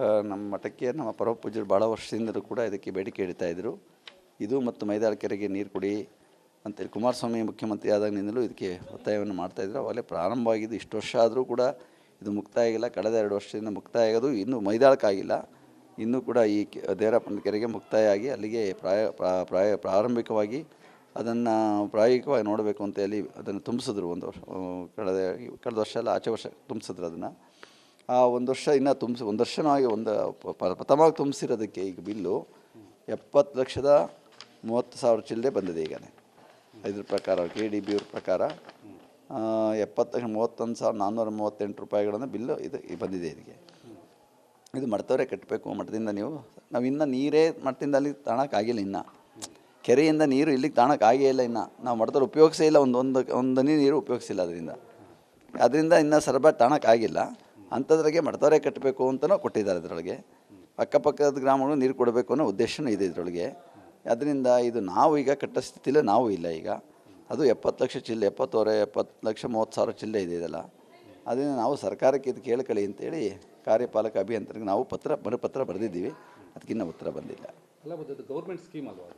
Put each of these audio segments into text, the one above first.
ನಮ್ಮ ಮಠಕ್ಕೆ ನಮ್ಮ ಪರಮ ಪೂಜ್ಯರು ಭಾಳ ವರ್ಷದಿಂದಲೂ ಕೂಡ ಇದಕ್ಕೆ ಬೇಡಿಕೆ ಇಡ್ತಾ ಇದ್ದರು ಇದು ಮತ್ತು ಮೈದಾಳ ಕೆರೆಗೆ ನೀರು ಕೊಡಿ ಅಂತೇಳಿ ಕುಮಾರಸ್ವಾಮಿ ಮುಖ್ಯಮಂತ್ರಿ ಆದಾಗಿನಿಂದಲೂ ಇದಕ್ಕೆ ಒತ್ತಾಯವನ್ನು ಮಾಡ್ತಾಯಿದ್ರು ಅವಾಗಲೇ ಪ್ರಾರಂಭವಾಗಿದ್ದು ಇಷ್ಟು ವರ್ಷ ಆದರೂ ಕೂಡ ಇದು ಮುಕ್ತಾಯ ಆಗಿಲ್ಲ ಕಳೆದ ಎರಡು ವರ್ಷದಿಂದ ಮುಕ್ತಾಯ ಆಗೋದು ಇನ್ನೂ ಮೈದಾಳಕ್ಕಾಗಿಲ್ಲ. ಇನ್ನೂ ಕೂಡ ಈ ದೇವರಪ್ಪನ ಕೆರೆಗೆ ಮುಕ್ತಾಯ ಆಗಿ ಅಲ್ಲಿಗೆ ಪ್ರಾಯ, ಪ್ರಾ- ಪ್ರಾಯ, ಪ್ರಾರಂಭಿಕವಾಗಿ ಅದನ್ನು ಪ್ರಾಯೋಗಿಕವಾಗಿ ನೋಡಬೇಕು ಅಂತ ಹೇಳಿ ಅದನ್ನು ತುಂಬಿಸಿದ್ರು ಒಂದು ವರ್ಷ ಕಳೆದ ಕಳೆದ ವರ್ಷ ಎಲ್ಲ ಆಚೆ ವರ್ಷ ತುಂಬಿಸಿದ್ರು ಅದನ್ನು. ಒಂದು ವರ್ಷ ಇನ್ನೂ ತುಂಬಿಸಿ ಒಂದು ವರ್ಷನಾಗಿ ಒಂದು ಪ್ರಥಮವಾಗಿ ತುಂಬಿಸಿರೋದಕ್ಕೆ ಈಗ ಬಿಲ್ಲು ಎಪ್ಪತ್ತು ಲಕ್ಷದ ಮೂವತ್ತು ಸಾವಿರ ಚಿಲ್ಲರೆ ಬಂದಿದೆ ಈಗಲೇ ಇದ್ರ ಪ್ರಕಾರ ಕೆ ಡಿ ಬಿ ಅವ್ರ ಪ್ರಕಾರ ಆ, ಎಪ್ಪತ್ತು ಲಕ್ಷ ಮೂವತ್ತೊಂದು ಸಾವಿರದ ನಾನ್ನೂರ ಮೂವತ್ತೆಂಟು ರೂಪಾಯಿಗಳನ್ನು ಬಿಲ್ಲು ಇದು ಬಂದಿದೆ ಇದಕ್ಕೆ. ಇದು ಮಠದವರೇ ಕಟ್ಟಬೇಕು ಮಠದಿಂದ ನೀವು ನಾವು ಇನ್ನೂ ನೀರೇ ಮಠದಿಂದ ಅಲ್ಲಿ ತಾಣಕ್ಕಾಗಿಲ್ಲ ಇನ್ನು. ಕೆರೆಯಿಂದ ನೀರು ಇಲ್ಲಿಗೆ ತಾಣಕ್ಕಾಗೇ ಇಲ್ಲ ಇನ್ನು. ನಾವು ಮಠದವ್ರು ಉಪಯೋಗಿಸೇ ಇಲ್ಲ ಒಂದು ಒಂದು ಒಂದು ನೀರು ಉಪಯೋಗಿಸಿಲ್ಲ ಅದರಿಂದ. ಅದರಿಂದ ಇನ್ನೂ ಸರಬರಾಜು ತಾಣಕ್ಕಾಗಿಲ್ಲ. ಅಂಥದ್ರಾಗೆ ಮಠದವರೇ ಕಟ್ಟಬೇಕು ಅಂತಲೂ ಕೊಟ್ಟಿದ್ದಾರೆ ಅದರೊಳಗೆ ಅಕ್ಕಪಕ್ಕದ ಗ್ರಾಮಗಳು ನೀರು ಕೊಡಬೇಕು ಅನ್ನೋ ಉದ್ದೇಶನೂ ಇದೆ ಇದರೊಳಗೆ. ಅದರಿಂದ ಇದು ನಾವು ಈಗ ಕಟ್ಟ ಸ್ಥಿತಿಲೇ ನಾವು ಇಲ್ಲ ಈಗ. ಅದು ಎಪ್ಪತ್ತು ಲಕ್ಷ ಚಿಲ್ಲೆ ಎಪ್ಪತ್ತುವರೆ ಎಪ್ಪತ್ತು ಲಕ್ಷ ಮೂವತ್ತು ಸಾವಿರ ಚಿಲ್ಲೆ ಇದೆ ಇದೆಲ್ಲ. ಅದರಿಂದ ನಾವು ಸರ್ಕಾರಕ್ಕೆ ಇದು ಕೇಳ್ಕೊಳ್ಳಿ ಅಂತೇಳಿ ಕಾರ್ಯಪಾಲಕ ಅಭಿಯಂತರಿಗೆ ನಾವು ಪತ್ರ ಮರುಪತ್ರ ಬರೆದಿದ್ದೀವಿ. ಅದಕ್ಕಿನ್ನ ಉತ್ತರ ಬಂದಿಲ್ಲ. ಗೌರ್ಮೆಂಟ್ ಸ್ಕೀಮ್ ಅಲ್ವಾ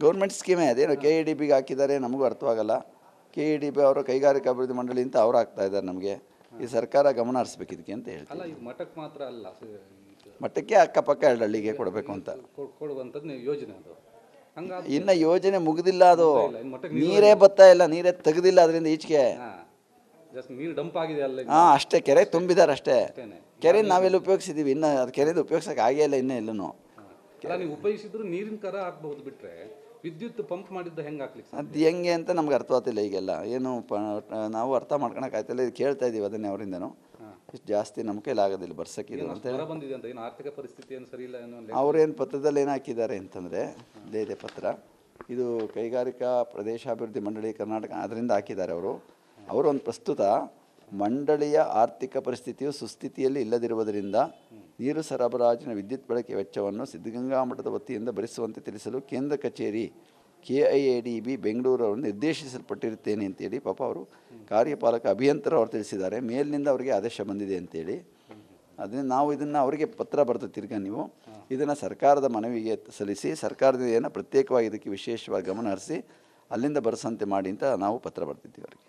ಗೌರ್ಮೆಂಟ್ ಸ್ಕೀಮೇ ಅದೇನು ಕೆ ಇ ಡಿ ಬಿಗೆ ಹಾಕಿದ್ದಾರೆ ನಮಗೂ ಅರ್ಥವಾಗಲ್ಲ. ಕೆ ಇ ಡಿ ಬಿ ಅವರು ಕೈಗಾರಿಕಾ ಅಭಿವೃದ್ಧಿ ಮಂಡಳಿ ಅಂತ ಅವ್ರು ಹಾಕ್ತಾ ಇದ್ದಾರೆ ನಮಗೆ. ಈ ಸರ್ಕಾರ ಗಮನ ಹರಿಸ್ಬೇಕು ಇದಕ್ಕೆ ಅಂತ ಇದು ಮಠಕ್ಕೆ ಮಾತ್ರ ಅಲ್ಲ ಮಠಕ್ಕೆ ಅಕ್ಕಪಕ್ಕ ಎರಡು ಹಳ್ಳಿಗೆ ಕೊಡಬೇಕು ಅಂತ. ಕೊಡುವಂಥದ್ದು ಯೋಜನೆ ಅದು. ಇನ್ನ ಯೋಜನೆ ಮುಗಿದಿಲ್ಲ ಅದು. ನೀರೇ ಬತ್ತಾ ಇಲ್ಲ ನೀರೇ ತೆಗೆದಿಲ್ಲ ಅದರಿಂದ ಈಚೆಗೆ. ನೀರು ಡಂಪ್ ಆಗಿದೆ ಅಲ್ಲ ಈಗ. ಹಾಂ ಅಷ್ಟೇ ಕೆರೆ ತುಂಬಿದ್ದಾರೆ ಅಷ್ಟೇ. ಕೆರೆ ನಾವೆಲ್ಲ ಉಪಯೋಗಿಸಿದ್ದೀವಿ ಇನ್ನ ಅದು ಕೆರೆದು ಉಪಯೋಗಿಸೋಕೆ ಆಗೇ ಇಲ್ಲ ಇನ್ನೂ ಎಲ್ಲೂ. ನೀವು ಉಪಯೋಗಿಸಿದ್ರು ನೀರಿನ ಕರ ಹಾಕ್ಬಹುದು ಬಿಟ್ರೆ ವಿದ್ಯುತ್ ಪಂಪ್ ಮಾಡಿದ್ದು ಹೆಂಗೆ ಹಾಕ್ಲಿಕ್ಕೆ ಅದು ಹೆಂಗೆ ಅಂತ ನಮ್ಗೆ ಅರ್ಥವಾಗ್ತಿಲ್ಲ ಈಗೆಲ್ಲ. ಏನು ಪ ನಾವು ಅರ್ಥ ಮಾಡ್ಕೊಳಕ್ಕಾಯ್ತಿಲ್ಲ ಇದು ಕೇಳ್ತಾ ಇದೀವಿ ಅದನ್ನೇ ಅವರಿಂದನೂ. ಇಷ್ಟು ಜಾಸ್ತಿ ನಮ್ಮ ಕೈಲಿ ಆಗೋದಿಲ್ಲ ಬರ್ಸಕ್ಕಿದು ಏನು ಅಂತ ಹೇಳಿ. ಬಂದಿದೆ ಅಂತ? ಏನು ಆರ್ಥಿಕ ಪರಿಸ್ಥಿತಿ ಏನು ಸರಿ ಇಲ್ಲ ಅನ್ನೋ ಅವ್ರೇನು ಪತ್ರದಲ್ಲಿ ಏನು ಹಾಕಿದ್ದಾರೆ ಅಂತಂದರೆ ಇದೇ ಇದೆ ಪತ್ರ ಇದು ಕೈಗಾರಿಕಾ ಪ್ರದೇಶಾಭಿವೃದ್ಧಿ ಮಂಡಳಿ ಕರ್ನಾಟಕ ಅದರಿಂದ ಹಾಕಿದ್ದಾರೆ ಅವರು. ಅವರೊಂದು ಪ್ರಸ್ತುತ ಮಂಡಳಿಯ ಆರ್ಥಿಕ ಪರಿಸ್ಥಿತಿಯು ಸುಸ್ಥಿತಿಯಲ್ಲಿ ಇಲ್ಲದಿರುವುದರಿಂದ ನೀರು ಸರಬರಾಜಿನ ವಿದ್ಯುತ್ ಬಳಕೆ ವೆಚ್ಚವನ್ನು ಸಿದ್ಧಗಂಗಾ ಮಠದ ವತಿಯಿಂದ ಭರಿಸುವಂತೆ ತಿಳಿಸಲು ಕೇಂದ್ರ ಕಚೇರಿ K I A D B ಬೆಂಗಳೂರವರು ನಿರ್ದೇಶಿಸಲ್ಪಟ್ಟಿರುತ್ತೇನೆ ಅಂತೇಳಿ ಪಾಪ ಅವರು ಕಾರ್ಯಪಾಲಕ ಅಭಿಯಂತರ ಅವರು ತಿಳಿಸಿದ್ದಾರೆ. ಮೇಲಿನಿಂದ ಅವರಿಗೆ ಆದೇಶ ಬಂದಿದೆ ಅಂತೇಳಿ. ಅದನ್ನ ನಾವು ಇದನ್ನು ಅವರಿಗೆ ಪತ್ರ ಬರೆದು ತಿರ್ಗಾ ನೀವು ಇದನ್ನು ಸರ್ಕಾರದ ಮನವಿಗೆ ಸಲ್ಲಿಸಿ ಸರ್ಕಾರದಿಂದ ಏನೋ ಪ್ರತ್ಯೇಕವಾಗಿ ಇದಕ್ಕೆ ವಿಶೇಷವಾಗಿ ಗಮನ ಹರಿಸಿ ಅಲ್ಲಿಂದ ಬರೆಸಂತೆ ಮಾಡಿ ಅಂತ ನಾವು ಪತ್ರ ಬರ್ತಿದ್ದೀವಿ ಅವರಿಗೆ.